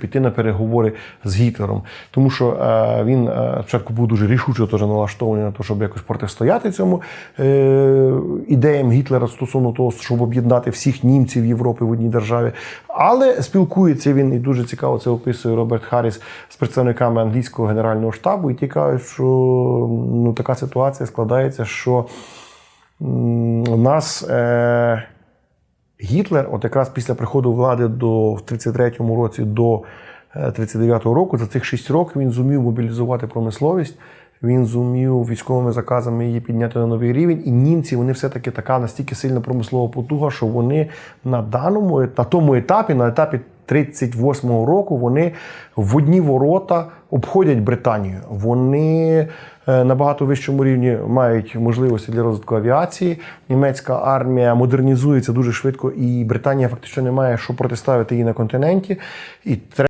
піти на переговори з Гітлером, тому що е, він е, спочатку був дуже рішуче теж налаштований на те, щоб якось протистояти цьому е, ідеям Гітлера стосовно того, щоб об'єднати всіх німців Європи в одній державі. Але спілкується він і дуже цікаво це описує Роберт Харріс з представниками англійського генерального штабу, і ті кажуть, що ну, така ситуація складається, що у нас. Е, Гітлер, от якраз після приходу влади до в 33-му році до е, 39-го року, за цих 6 років він зумів мобілізувати промисловість. Він зумів військовими заказами її підняти на новий рівень. І німці вони все-таки така настільки сильна промислова потуга, що вони на даному на тому етапі, на етапі 38-го року, вони в одні ворота обходять Британію. Вони е, на багато вищому рівні мають можливості для розвитку авіації. Німецька армія модернізується дуже швидко, і Британія фактично не має що протиставити їй на континенті. І